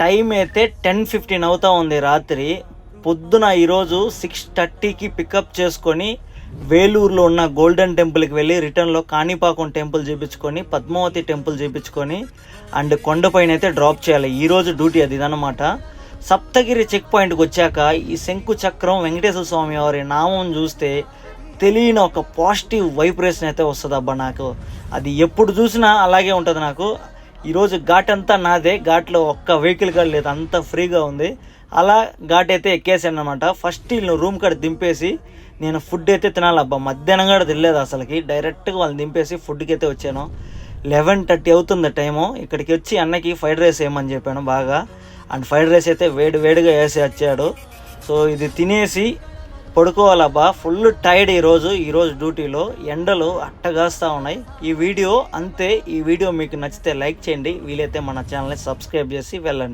Time అయితే ten fifteen అవుతా ఉంది రాత్రి. పొద్దున ఈరోజు సిక్స్ థర్టీకి పికప్ చేసుకొని వేలూరులో ఉన్న గోల్డెన్ టెంపుల్కి వెళ్ళి రిటర్న్లో కాణిపాకం టెంపుల్ చూపించుకొని పద్మావతి టెంపుల్ చూపించుకొని అండ్ కొండపైన అయితే డ్రాప్ చేయాలి. ఈరోజు డ్యూటీ అది ఇదనమాట సప్తగిరి చెక్ పాయింట్కి వచ్చాక ఈ శంకు చక్రం వెంకటేశ్వర స్వామి వారి నామం చూస్తే తెలియని ఒక పాజిటివ్ వైబ్రేషన్ అయితే వస్తుంది అబ్బా నాకు. అది ఎప్పుడు చూసినా అలాగే ఉంటుంది నాకు. ఈరోజు ఘాట్ అంతా నాదే. ఘాట్లో ఒక్క వెహికల్ కూడా లేదు. అంత ఫ్రీగా ఉంది. అలా ఘాట్ అయితే ఎక్కేసాను అనమాట ఫస్ట్ వీళ్ళు రూమ్ కాడ దింపేసి నేను ఫుడ్ అయితే తినాలబ్బా మధ్యాహ్నం కూడా తినలేదు అసలుకి. డైరెక్ట్గా వాళ్ళని దింపేసి ఫుడ్కి అయితే వచ్చాను. లెవెన్ థర్టీ అవుతుంది టైము ఇక్కడికి వచ్చి అన్నకి ఫ్రైడ్ రైస్ వేయమని చెప్పాను బాగా. అండ్ ఫ్రైడ్ రైస్ అయితే వేడి వేడిగా వేసి వచ్చాడు. సో ఇది తినేసి పడుకోవాలబ్బా. ఫుల్ టైర్డ్ ఈరోజు ఈరోజు డ్యూటీలో. ఎండలు అట్టగాస్తూ ఉన్నాయి. ఈ వీడియో అంతే. ఈ వీడియో మీకు నచ్చితే లైక్ చేయండి. వీలైతే మన ఛానల్ని సబ్స్క్రైబ్ చేసి వెళ్ళండి.